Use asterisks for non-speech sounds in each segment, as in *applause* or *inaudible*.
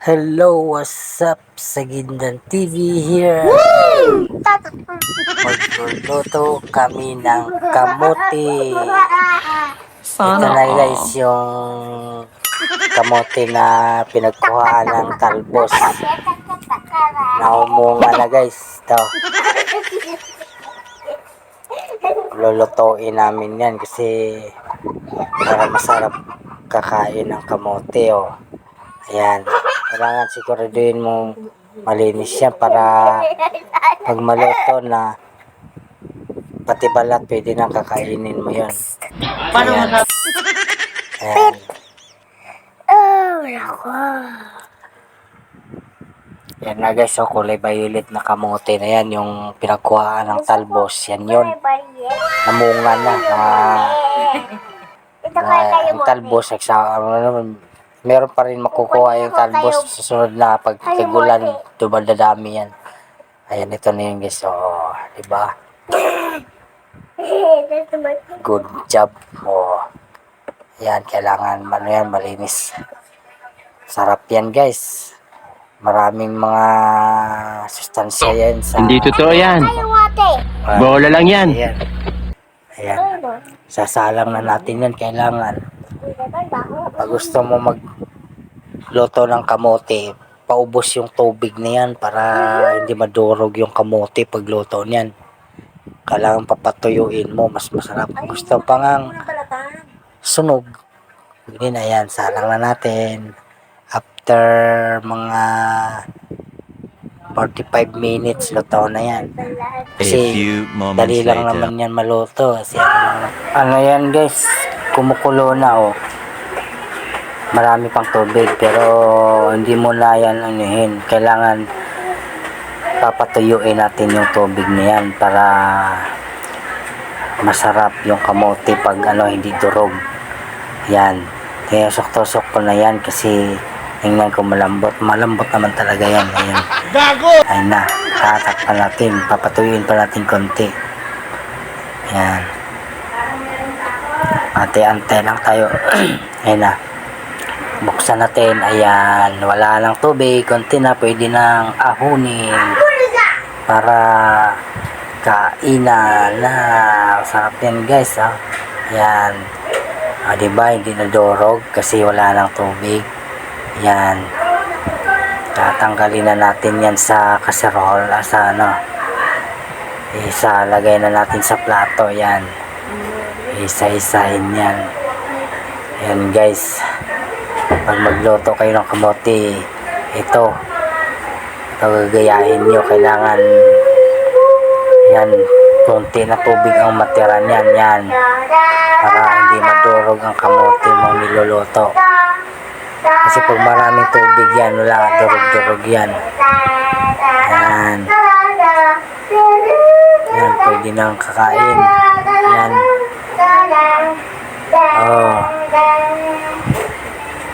Hello, what's up? Sagindan TV here. Magluluto kami ng kamote. Ito na guys yung kamote na pinagkuhaan ng talbos. Naumunga na guys. Ito. Lulutuin namin yan kasi para masarap kakain ng kamote oh. Ayan. Kailangan siguraduhin mo malinis yan para pag maluto na pati balat pwede nang kakainin mo yun. Paano Ayan. mo Ayan. Yan na guys, so kulay violet na kamote na yan, yung pinagkuhaan ng talbos, yan yun. Namunga na, na, na yung talbos, sa, ano naman, meron pa rin makukuha yung talbos sa susunod na pagkagulan, dumadadami yan. Ayan, ito na yun guys, so, di ba? Good job. Oh. Yan, kailangan ano yan, malinis. Sarap yan guys. Maraming mga sustansya yan sa... Hindi totoo yan. Bola lang yan. Ayan. Ayan. Sasalang na natin yan, kailangan. Pag gusto mo magluto ng kamote, paubos yung tubig na yan para hindi madurog yung kamote pag luto niyan. Kailangan papatuyuin mo, mas masarap. Gusto pa ngang sunog, yun na yan, salang na natin. After mga 45 minutes, luto na yan. Kasi Dali lang later. naman yan maluto. Kasi ano, ano yan guys, kumukulo na oh. Marami pang tubig pero hindi mo na yan anuhin. Kailangan papatuyuin natin yung tubig na yan para masarap yung kamote pag ano hindi durog. Yan. Kaya sok-tosok ko na yan kasi tingnan ko malambot. Malambot naman talaga yan. Ayan. Ayun na. Tatakpan natin. Papatuyuin pa natin konti. Yan. Ante-ante lang tayo. *clears throat* Ayun na. Buksan natin. Ayan. Wala lang tubig. Konti na. Pwede nang ahunin. Para kainan na. Sarap yan guys. Ha? Yan. Ah, diba? Hindi na durog kasi wala nang tubig. Yan. Tatanggalin na natin yan sa kaserol ah, sa ano. Isa lagay na natin sa plato yan. Isa-isahin yan. Yan guys. Pag magluto kayo ng kamote, ito. Ito gagayahin nyo. Kailangan yan. Kunti na tubig ang matira niyan. Yan. Para hindi madurog ang kamote mo niluluto. Kasi pag maraming tubig yan, wala durog-durog yan. Yan. Yan, pwede nang kakain. Yan. Oh.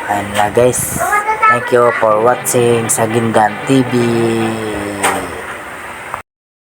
Ayan na guys. Thank you for watching Sagindan TV.